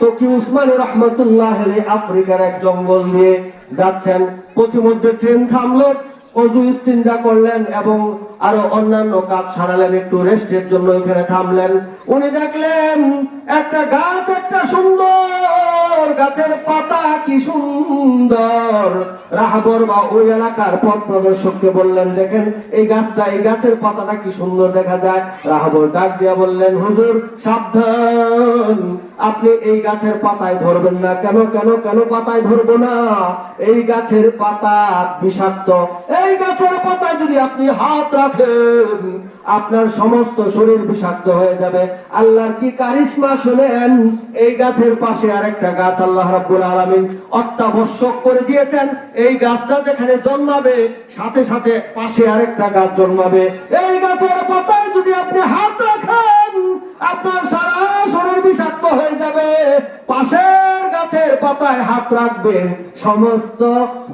তকি উসমান রহমতুল্লাহ আফ্রিকার এক জঙ্গল দিয়ে যাচ্ছেন? পথিমধ্যে ট্রেন থামলো, অজু ইস্তিনজা করলেন এবং আরও অন্যান্য কাজ সারালেন, একটু রেস্টের জন্য এখানে থামলেন। উনি দেখলেন, একটা গাছ, একটা সুন্দর গাছের পাতা কি সুন্দর। রাহাবর বা ওই এলাকার পথ প্রদর্শককে বললেন, দেখেন, এই গাছটা, এই গাছের পাতাটা কি সুন্দর দেখা যায়। রাহাবর ডাক দিয়া বললেন, হুজুর, সাবধান। আপনি এই গাছের পাতায় ধরবেন না। কেন কেন কেন পাতায় ধরবো না? এই গাছের পাতা বিষাক্ত। এই গাছের পাতায় যদি আপনি হাত রাখেন আপনার সমস্ত শরীর বিষাক্ত হয়ে যাবে। আল্লাহর কি কারিশমা শুনেন? এই গাছের পাশে আরেকটা গাছ আল্লাহ রাব্বুল আলামিন অত্যাবশ্যক করে দিয়েছেন। এই গাছটা যেখানে জন্মাবে, সাথে সাথে পাশে আরেকটা গাছ জন্মাবে। এই গাছের পাতায় যদি আপনি হাত রাখেন, আপনার সারা শরীর বিষাক্ত হয়ে যাবে। পাশের গাছের পাতায় হাত রাখবেন সমস্ত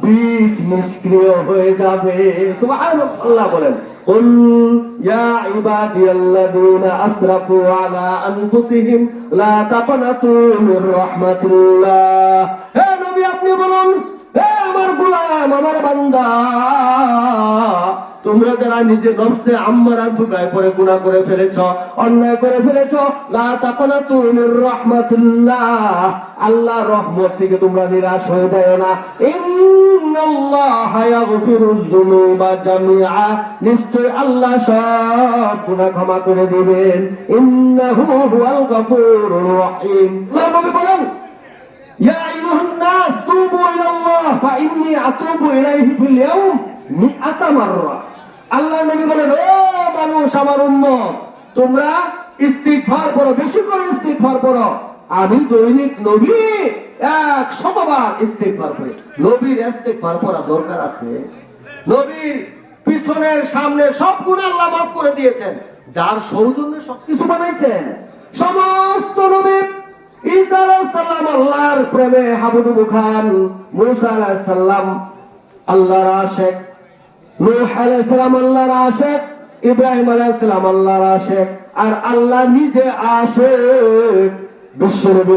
বিষ নিষ্ক্রিয় হয়ে যাবে সুবহানাল্লাহ বলেন قل يا عبادي الذين أسرفوا على أنفسهم لا تقنطوا من رحمة الله হে নবী আপনি বলুন হে আমার গোলাম আমার বান্দা তোমরা যারা নিজে নফসে আম্মারা ধুকায় পরে গুণা করে ফেলেছ, অন্যায় করে ফেলেছ, লা তাকনা আল্লাহ রহমত থেকে তোমরা নিরাশ হয়ে যায় না। নিশ্চয় আল্লাহ সব গুণা ক্ষমা করে দিবেন। ইন্নাহু হুয়াল গফুর রহিম। বলেন, ইয়া আইয়ুহান নাস তুবু ইলাল্লাহ ফা ইন্নী আতুবু ইলাইহি ইয়াউম 100 মাররা। নবী বলেন, ও মানুষ আমার উম্মত, তোমরা ইস্তিগফার করো, বেশি করে ইস্তিগফার করো। আমি দৈনিক নবী এক শতবার ইস্তিগফার করি। নবীর ইস্তিগফার করা দরকার আছে। নবীর পিছনের সামনে সব গুণ আল্লাহ মাফ করে দিয়েছেন। যার সৌজন্যে সবকিছু বানাইছেন। সমস্ত নবী ঈসা আলাইহিস সালাম আল্লাহর প্রেমে হাবুডুবু খান, মুসা আলাইহিস সালাম আল্লাহর আশিক নূহ আলাইহিস সালাম আল্লাহর আশিক, ইব্রাহিম আলাইহিস সালাম আল্লাহর আশিক। আর আল্লাহ নিজে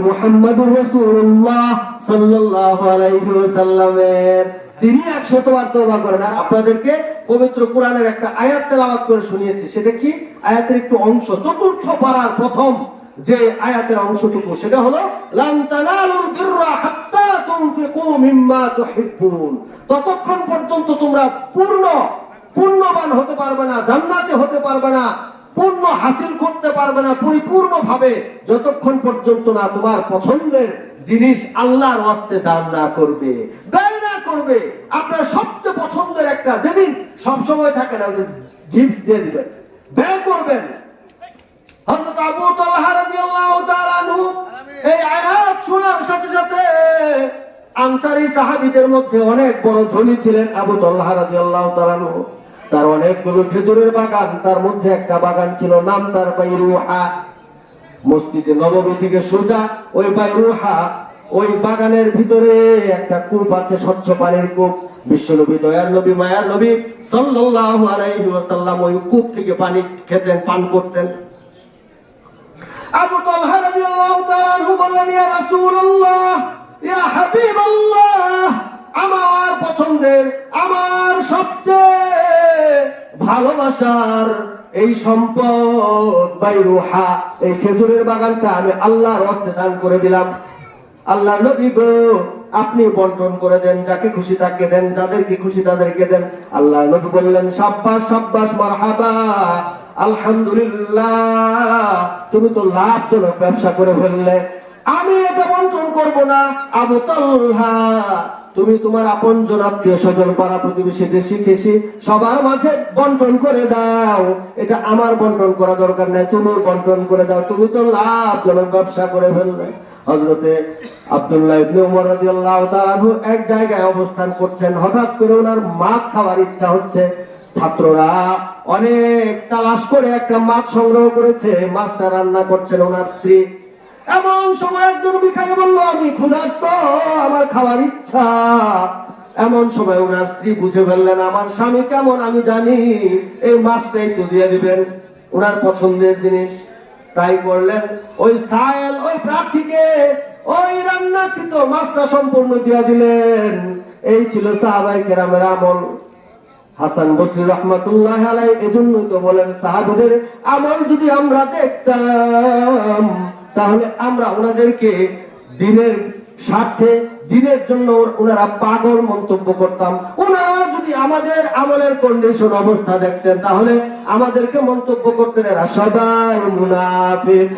মুহাম্মদুর রাসূলুল্লাহ সাল্লাল্লাহু আলাইহি ওয়াসাল্লামের। তিনি একশতবার তওবা করেন। আর আপনাদেরকে পবিত্র কোরআনের একটা আয়াত তেলাওয়াত করে শুনিয়েছি। সেটা কি? আয়াতের একটু অংশ। চতুর্থ পারার প্রথম যে আয়াতের অংশটুকু, সেটা হলো, লান তানালুল বিররা ততক্ষণ পর্যন্ত তোমরা পূর্ণ পূর্ণবান হতে পারবে না, জান্নাতে হতে পারবে না, পূর্ণ হাসিল করতে পারবে না পরিপূর্ণ ভাবে যতক্ষণ পর্যন্ত না তোমার পছন্দের জিনিস আল্লাহর ওয়াস্তে দান না করবে, ব্যয় না করবে। আপনার সবচেয়ে পছন্দের একটা যেদিন সব সময় থাকে না গিফট দিয়ে দিবেন। ব্যয় করবেন। হযরত আবু তালহা রাদিয়াল্লাহু তাআলা এই আয়াত শোনার সাথে সাথে আনসারী সাহাবীদের মধ্যে অনেক বড় ধনী ছিলেন আবু তালহা রাদিয়াল্লাহু তাআলা আনহু। তার অনেকগুলো খেজুরের বাগান, তার মধ্যে একটা বাগান ছিল নাম তার বাইরুহা। মসজিদে নবমী থেকে সোজা ওই বাইরুহা, ওই বাগানের ভিতরে একটা কূপ আছে, স্বচ্ছ পানির কূপ। বিশ্বনবী, দয়ার নবী, মায়ার নবী সাল্লাল্লাহু ওই কূপ থেকে পানি খেতেন, পান করতেন। আবু তালহা রাদিয়াল্লাহু তাআলা বললেন, ইয়া রাসূলুল্লাহ পছন্দের আমার সবচেয়ে ভালোবাসার এই সম্পদ বাইরুহা। এই খেজুরের বাগানটা আমি আল্লাহর হস্তে দান করে দিলাম। আল্লাহ নবী গো, আপনি বন্টন করে দেন, যাকে খুশি তাকে দেন, যাদেরকে খুশি তাদেরকে দেন। আল্লাহ নবী বললেন, সাব্বাস সাব্বাস, মারহাবা। আলহামদুলিল্লাহ, তুমি তো লাভজনক ব্যবসা করে ফেললে। আমি এটা বন্টন করব না। আবু তালহা, তুমি তোমার আপন জন আত্মীয় স্বজন, পাড়া প্রতিবেশী, দেশি খেসি, সবার মাঝে বন্টন করে দাও। এটা আমার বন্টন করা দরকার নাই তুমি বন্টন করে দাও। তুমি তো লাভজনক ব্যবসা করে ফেললে। হজরতে আব্দুল্লাহ ইবনে উমর রাদিয়াল্লাহু তাআলা এক জায়গায় অবস্থান করছেন। হঠাৎ করে ওনার মাছ খাওয়ার ইচ্ছা হচ্ছে। ছাত্ররা অনেক তালাশ করে একটা মাছ সংগ্রহ করেছে। মাছটা রান্না করছেন ওনার স্ত্রী। এমন সময় একজন ভিখারি বলল, আমি ক্ষুধার্ত, আমার খাওয়ার ইচ্ছা। এমন সময় ওনার স্ত্রী বুঝে ফেললেন, আমার স্বামী কেমন আমি জানি, এই মাছটাই তো দিয়ে দিবেন। ওনার পছন্দের জিনিস তাই করলেন। ওই সায়েল, ওই প্রার্থীকে ওই রান্নাকৃত মাছটা সম্পূর্ণ দিয়া দিলেন। এই ছিল সাহাবাই কেরামের আমল। হাসান বসরি রহমতুল্লাহ আলাই এজন্যই তো বলেন সাহাবুদের আমল যদি আমরা দেখতাম। তাহলে আমরা ওনাদেরকে দিনের স্বার্থে, দিনের জন্য ওনারা পাগল মন্তব্য করতাম। ওনারা যদি আমাদের আমলের কন্ডিশন অবস্থা দেখতেন, তাহলে আমাদেরকে মন্তব্য করতেন এরা সবাই মুনাফিক।